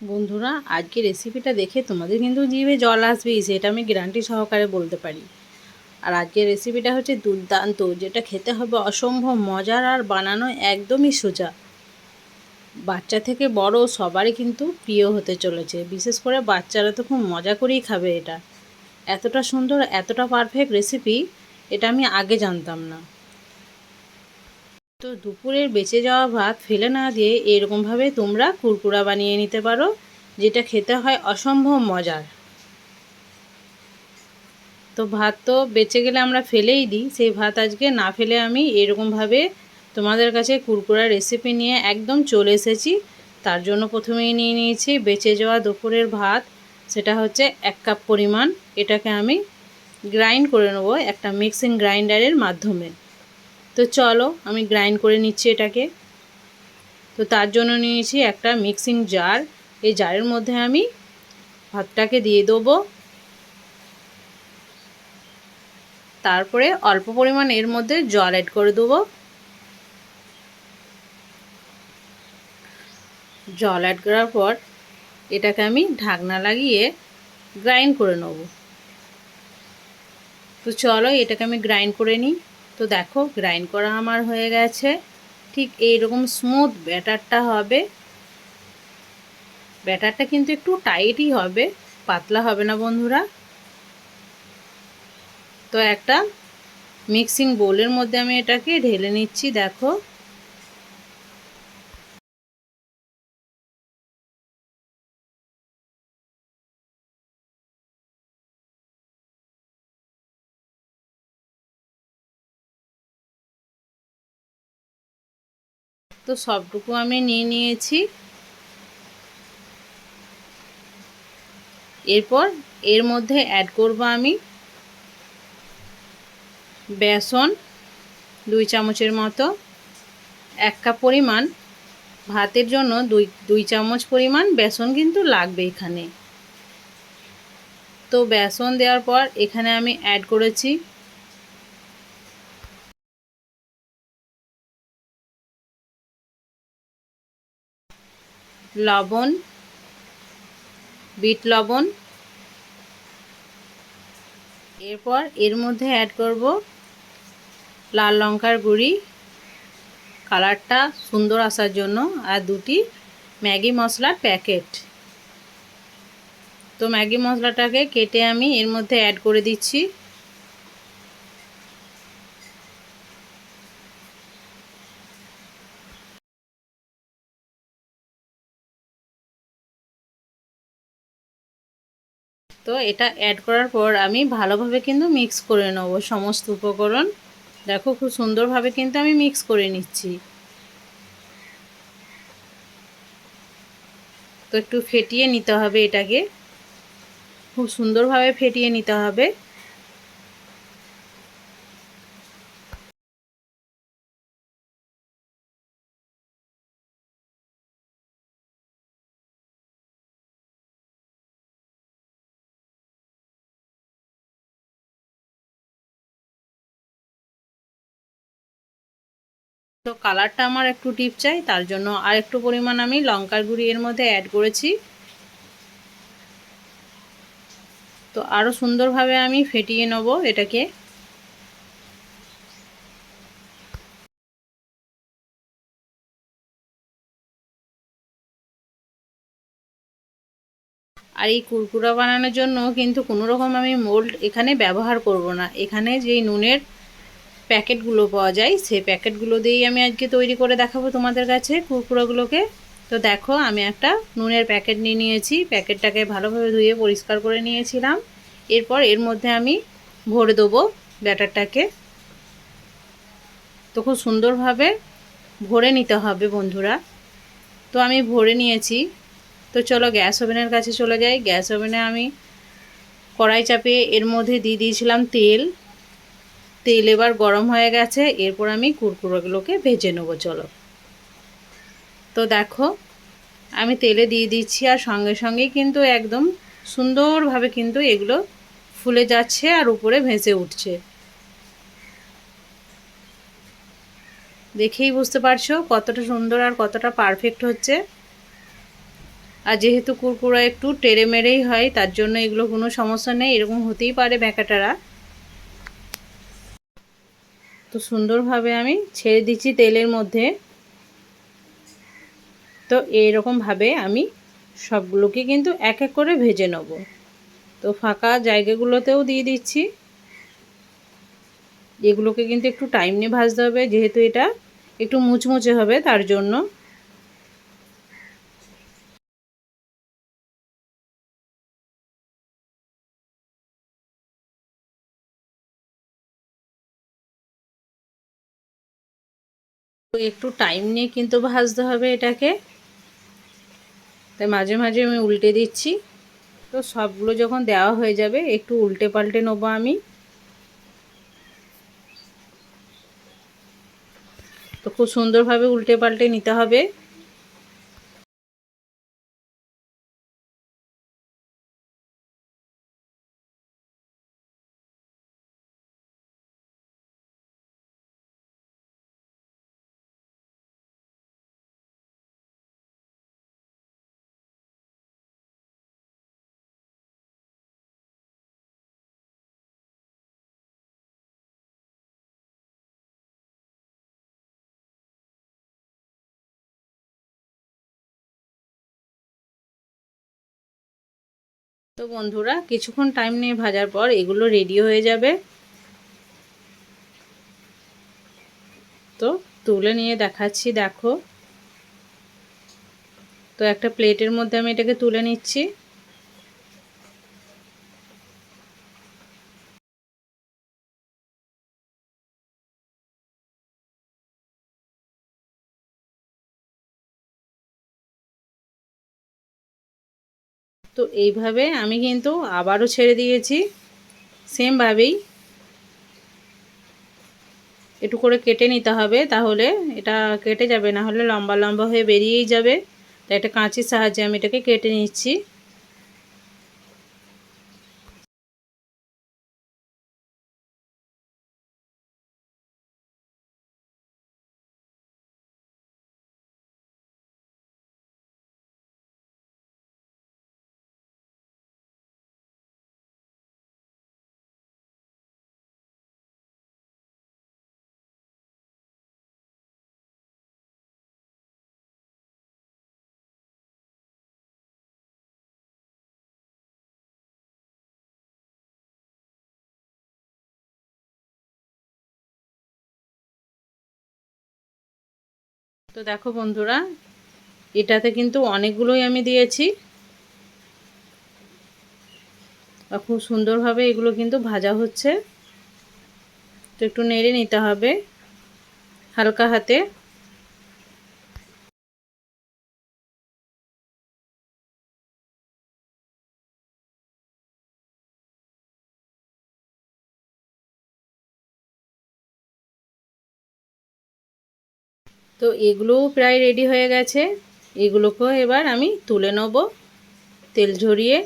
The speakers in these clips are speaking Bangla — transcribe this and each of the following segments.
বন্ধুরা, আজকে রেসিপিটা দেখে তোমাদের কিন্তু জিভে জল আসবেই, সেটা আমি গ্যারান্টি সহকারে বলতে পারি। আর আজকের রেসিপিটা হচ্ছে দুর্দান্ত, যেটা খেতে হবে অসম্ভব মজার আর বানানো একদমই সোজা। বাচ্চা থেকে বড় সবারই কিন্তু প্রিয় হতে চলেছে, বিশেষ করে বাচ্চারা তো খুব মজা করেই খাবে এটা। এতটা সুন্দর, এতটা পারফেক্ট রেসিপি এটা আমি আগে জানতাম না। তো দুপুরের বেঁচে যাওয়া ভাত ফেলে না দিয়ে এরকমভাবে তোমরা কুরকুরা বানিয়ে নিতে পারো, যেটা খেতে হয় অসম্ভব মজার। তো ভাত তো বেঁচে গেলে আমরা ফেলেই দিই, সেই ভাত আজকে না ফেলে আমি এরকমভাবে তোমাদের কাছে কুরকুরা রেসিপি নিয়ে একদম চলে এসেছি। তার জন্য প্রথমেই নিয়ে নিয়েছি বেঁচে যাওয়া দুপুরের ভাত, সেটা হচ্ছে এক কাপ পরিমাণ। এটাকে আমি গ্রাইন্ড করে নেব একটা মিক্সিং গ্রাইন্ডারের মাধ্যমে। তো চলো, আমি গ্রাইন্ড করে নিচ্ছি এটাকে। তো তার জন্য নিয়েছি একটা মিক্সিং জার এই জারের মধ্যে আমি ভাতটাকে দিয়ে দেবো। তারপরে অল্প পরিমাণ এর মধ্যে জল অ্যাড করে দেবো। জল অ্যাড করার পর এটাকে আমি ঢাকনা লাগিয়ে গ্রাইন্ড করে নেব। তো চলো, এটাকে আমি গ্রাইন্ড করে নিই। তো দেখো গ্রাইন্ড করা আমার হয়ে গেছে। ঠিক এইরকম স্মুথ ব্যাটারটা হবে। ব্যাটারটা কিন্তু একটু টাইটই হবে, পাতলা হবে না বন্ধুরা। তো একটা মিক্সিং বোলের মধ্যে আমি এটাকে ঢেলে নিচ্ছি, দেখো। তো সবটুকু আমি নিয়ে নিয়েছি। এরপর এর মধ্যে অ্যাড করব আমি বেসন দুই চামচের মতো, এক কাপ পরিমাণ। ভাতের জন্য দুই দুই চামচ পরিমাণ বেসন কিন্তু লাগবে এখানে। তো বেসন দেওয়ার পর এখানে আমি অ্যাড করেছি লবণ, বিট লবণ। এরপর এর মধ্যে অ্যাড করব লাল লঙ্কার গুঁড়ি। কালারটা সুন্দর আসার জন্য আর দুটি ম্যাগি মশলার প্যাকেট তো ম্যাগি মশলাটাকে কেটে আমি এর মধ্যে অ্যাড করে দিচ্ছি। তো এটা অ্যাড করার পর আমি ভালোভাবে কিন্তু মিক্স করে নেব সমস্ত উপকরণ। দেখো খুব সুন্দরভাবে কিন্তু আমি মিক্স করে নিচ্ছি। তো একটু ফেটিয়ে নিতে হবে এটাকে। খুব সুন্দরভাবে ফেটিয়ে নিতে হবে। তো কালারটা আমার একটু টিপ চাই, তার জন্য আর একটু পরিমাণ আমি লঙ্কার গুঁড়ি এর মধ্যে অ্যাড করেছি। তো আরও সুন্দরভাবে আমি ফেটিয়ে নেব এটাকে। আর এই কুরকুরা বানানোর জন্য কিন্তু কোনো রকম আমি মোল্ড এখানে ব্যবহার করব না। এখানে যেই নুনের প্যাকেটগুলো পাওয়া যায়, সেই প্যাকেটগুলো দিয়েই আমি আজকে তৈরি করে দেখাবো তোমাদের কাছে কুরকুরাগুলোকে তো দেখো, আমি একটা নুনের প্যাকেট নিয়ে নিয়েছি, প্যাকেটটাকে ভালোভাবে ধুয়ে পরিষ্কার করে নিয়েছিলাম। এরপর এর মধ্যে আমি ভরে দেবো ব্যাটারটাকে। তো খুব সুন্দরভাবে ভরে নিতে হবে বন্ধুরা। তো আমি ভরে নিয়েছি। তো চলো, গ্যাস ওভেনের কাছে চলে যাই। গ্যাস ওভেনে আমি কড়াই চাপিয়ে এর মধ্যে দিয়ে দিয়েছিলাম তেল। তেল এবার গরম হয়ে গেছে, এরপর আমি কুরকুরোগুলোকে ভেজে নেব, চলো। তো দেখো, আমি তেলে দিয়ে দিচ্ছি আর সঙ্গে সঙ্গেই কিন্তু একদম সুন্দরভাবে কিন্তু এগুলো ফুলে যাচ্ছে আর উপরে ভেসে উঠছে। দেখেই বুঝতে পারছ কতটা সুন্দর আর কতটা পারফেক্ট হচ্ছে। আর যেহেতু কুরকুরা একটু টেরে মেরেই হয়, তার জন্য এগুলো কোনো সমস্যা নেই, এরকম হতেই পারে ব্যাকাটারা। তো সুন্দরভাবে আমি ছেড়ে দিচ্ছি তেলের মধ্যে। তো এইরকমভাবে আমি সবগুলোকে কিন্তু এক এক করে ভেজে নেব। তো ফাঁকা জায়গাগুলোতেও দিয়ে দিচ্ছি। এগুলোকে কিন্তু একটু টাইম নিয়ে ভাজতে হবে, যেহেতু এটা একটু মুচমুচে হবে তার জন্য। একটু টাইম নিয়ে কিন্তু ভাজতে হবে এটাকে। তাই মাঝে মাঝে আমি উল্টে দিচ্ছি। তো সবগুলো যখন দেওয়া হয়ে যাবে, একটু উল্টে পাল্টে নেব আমি। তো খুব সুন্দরভাবে উল্টে পাল্টে নিতে হবে। তো বন্ধুরা, কিছুক্ষণ টাইম নিয়ে ভাজার পর এগুলো রেডি হয়ে যাবে। তো তুলে নিয়ে দেখাচ্ছি, দেখো। তো একটা প্লেটের মধ্যে আমি এটাকে তুলে নিচ্ছি। তো এইভাবে আমি কিন্তু আবারও ছেড়ে দিয়েছি। সেমভাবেই একটু করে কেটে নিতে হবে, তাহলে এটা কেটে যাবে, না হলে লম্বা লম্বা হয়ে বেরিয়েই যাবে। তাই একটা কাঁচির সাহায্যে আমি এটাকে কেটে নিচ্ছি। তো দেখো বন্ধুরা, এটাতে কিন্তু অনেকগুলোই আমি দিয়েছি। খুব সুন্দরভাবে এগুলো কিন্তু ভাজা হচ্ছে। তো একটু নেড়ে নিতে হবে হালকা হাতে। তো এগুলোও প্রায় রেডি হয়ে গেছে। এগুলোকেও এবার আমি তুলে নেব তেল ঝরিয়ে।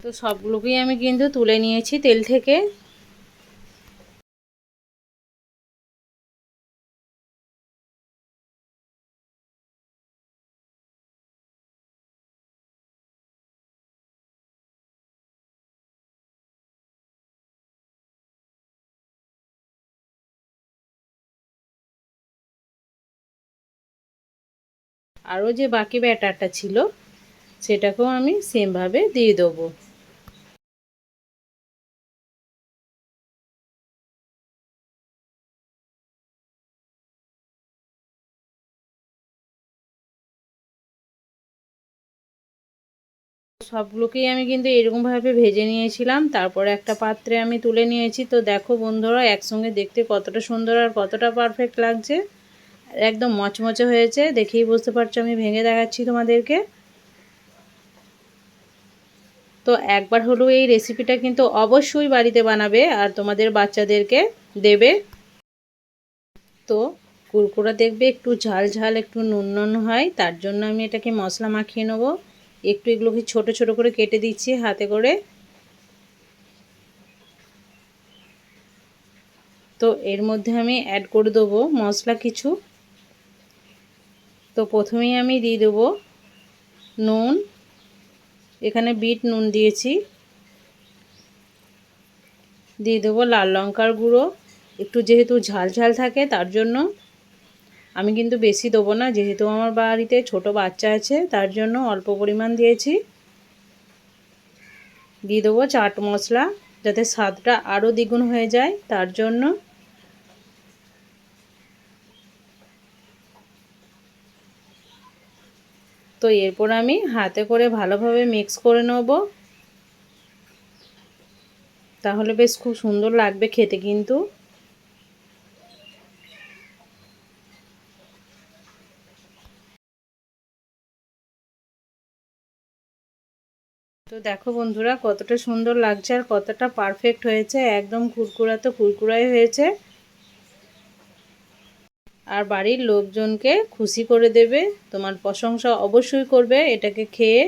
তো সবগুলোকেই আমি কিন্তু তুলে নিয়েছি তেল থেকে। আরও যে বাকি ব্যাটারটা ছিল, সেটাকেও আমি সেমভাবে দিয়ে দেবো। সবগুলোকেই আমি কিন্তু এরকমভাবে ভেজে নিয়েছিলাম। তারপরে একটা পাত্রে আমি তুলে নিয়েছি। তো দেখো বন্ধুরা, একসঙ্গে দেখতে কতটা সুন্দর আর কতটা পারফেক্ট লাগছে। একদম মচমচে হয়েছে, দেখেই বুঝতে পারছ আমি ভেঙে দেখাচ্ছি তোমাদেরকে। তো একবার হলেও এই রেসিপিটা কিন্তু অবশ্যই বাড়িতে বানাবে আর তোমাদের বাচ্চাদেরকে দেবে। তো কুরকুরা দেখবে একটু ঝাল ঝাল, একটু নুন নুন হয়, তার জন্য আমি এটাকে মশলা মাখিয়ে নেব। একটু এগুলোকে ছোট ছোট করে কেটে দিচ্ছি হাতে করে। তো এর মধ্যে আমি অ্যাড করে দেবো মশলা কিছু। তো প্রথমেই আমি দিয়ে দেবো নুন। এখানে বিট নুন দিয়েছি। দিয়ে দেবো লাল লঙ্কার গুঁড়ো। একটু যেহেতু ঝাল ঝাল থাকে, তার জন্য আমি কিন্তু বেশি দেবো না। যেহেতু আমার বাড়িতে ছোট বাচ্চা আছে, তার জন্য অল্প পরিমাণ দিয়েছি। দিয়ে দেবো চাট মশলা যাতে স্বাদটা আরও দ্বিগুণ হয়ে যায়, তার জন্য তো এরপর আমি হাতে করে ভালোভাবে মিক্স করে নেব। তাহলে বেশ খুব সুন্দর লাগবে খেতে কিন্তু। তো দেখো বন্ধুরা কতটা সুন্দর লাগছে আর কতটা পারফেক্ট হয়েছে। একদম কুরকুরা তো কুরকুরাই হয়েছে। আর বাড়ির লোকজনকে খুশি করে দেবে। তোমার প্রশংসা অবশ্যই করবে, এটাকে খেয়ে।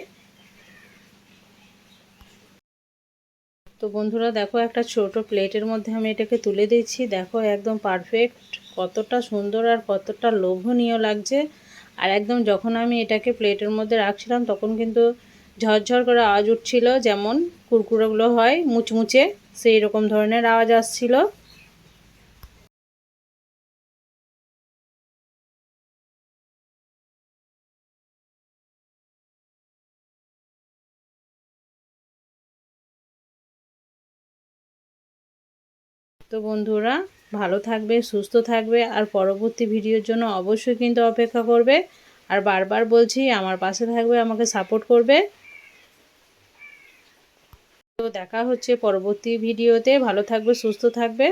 তো বন্ধুরা, দেখো একটা ছোট প্লেটের মধ্যে আমি এটাকে তুলে দিচ্ছি দেখো, একদম পারফেক্ট কতটা সুন্দর আর কতটা লোভনীয় লাগছে। আর একদম যখন আমি এটাকে প্লেটের মধ্যে রাখছিলাম, তখন কিন্তু ঝরঝর করে আওয়াজ উঠছিল, যেমন কুরকুরোগুলো হয়, মুচমুচে সেই রকম ধরনের আওয়াজ আসছিল। তো বন্ধুরা, ভালো থাকবে সুস্থ থাকবে আর পরবর্তী ভিডিওর জন্য অবশ্যই কিন্তু অপেক্ষা করবে। আর বারবার বলছি, আমার পাশে থাকবে, আমাকে সাপোর্ট করবে। তো দেখা হচ্ছে পরবর্তী ভিডিওতে। ভালো থাকবে, সুস্থ থাকবে।